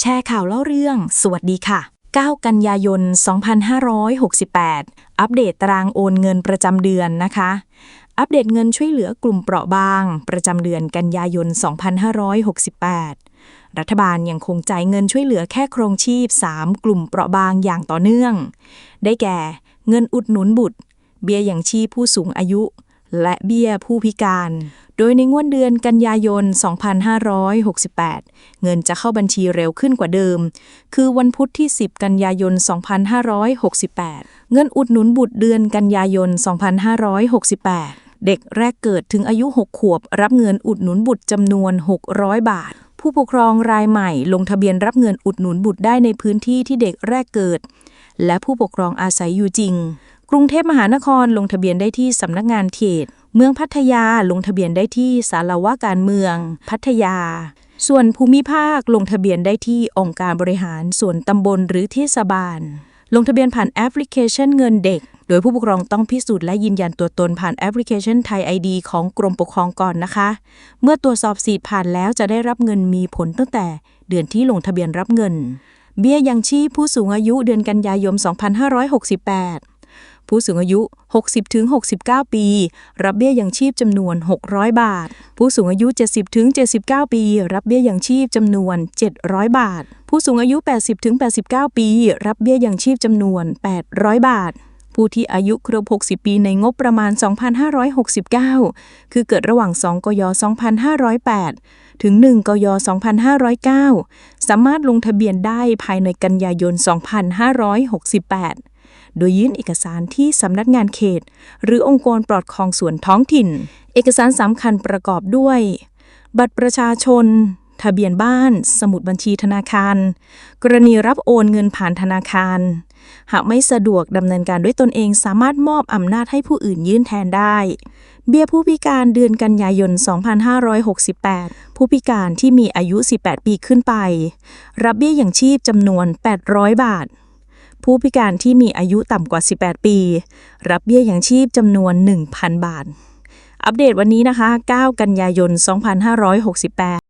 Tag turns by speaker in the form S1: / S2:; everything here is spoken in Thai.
S1: แชร์ข่าวเล่าเรื่อง สวัสดีค่ะ 9 กันยายน 2568 อัปเดตตารางโอนเงินประจำเดือนนะคะ อัปเดตเงินช่วยเหลือกลุ่มเปราะบาง ประจำเดือนกันยายน 2568 รัฐบาลยังคงจ่ายเงินช่วยเหลือแค่โครงชีพ 3 กลุ่มเปราะบางอย่างต่อเนื่อง ได้แก่ เงินอุดหนุนบุตร เบี้ยอย่างชีพผู้สูงอายุ และเบี้ยผู้พิการ โดยในงวดเดือนกันยายน 2568 เงินจะเข้าบัญชีเร็วขึ้นกว่าเดิม คือวันพุธที่ 10 กันยายน 2568 เงินอุดหนุนบุตรเดือนกันยายน 2568 เด็กแรกเกิดถึงอายุ 6 ขวบ รับเงินอุดหนุนบุตรจำนวน 600 บาทผู้ปกครองรายใหม่ลงทะเบียนรับเงินอุดหนุนบุตรได้ในพื้นที่ที่เด็กแรกเกิด และผู้ปกครองอาศัยอยู่จริง กรุงเทพมหานครลงทะเบียนได้ที่สำนักงานเขต เมืองพัทยาลงทะเบียนได้ที่สารวาการเมือง พัทยา ส่วนภูมิภาคลงทะเบียนได้ที่องค์การบริหารส่วนตำบลหรือเทศบาล ลงทะเบียนผ่านแอปพลิเคชันเงินเด็ก โดยผู้ปกครองต้องพิสูจน์และยืนยันตัวตนผ่านแอปพลิเคชันไทย ID ของกรมปกครองก่อนนะคะ เมื่อตรวจสอบสิทธิ์ผ่านแล้วจะได้รับเงินมีผลตั้งแต่ เดือนที่ลงทะเบียนรับเงิน เบี้ยยังชีพผู้สูงอายุเดือนกันยายน 2568 ผู้สูงอายุ 60-69 ปี รับเบี้ยยังชีพจำนวน 600 บาท ผู้สูงอายุ 70-79 ปี รับเบี้ยยังชีพจำนวน 700 บาท ผู้สูงอายุ 80-89 ปี รับเบี้ยยังชีพจำนวน 800 บาทผู้ที่อายุครบ 60 ปีในงบประมาณ 2569 คือเกิดระหว่าง 2 กย 2508 ถึง 1 กย 2509 สามารถลงทะเบียนได้ภายในกันยายน 2568 โดยยื่นเอกสารที่สำนักงานเขต หรือองค์กรปลอดครองส่วนท้องถิ่น เอกสารสำคัญประกอบด้วย บัตรประชาชน ทะเบียนบ้าน สมุดบัญชีธนาคาร กรณีรับโอนเงินผ่านธนาคาร หากไม่สะดวกดำเนินการด้วยตนเองสามารถมอบอำนาจให้ผู้อื่นยื่นแทนได้เบี้ยผู้พิการเดือนกันยายน 2568 ผู้พิการที่มีอายุ 18 ปีขึ้นไป รับเบี้ยอย่างชีพจำนวน 800 บาท ผู้พิการที่มีอายุต่ำกว่า 18 ปี รับเบี้ยยังชีพจำนวน 1,000 บาท อัปเดตวันนี้นะคะ 9 กันยายน 2568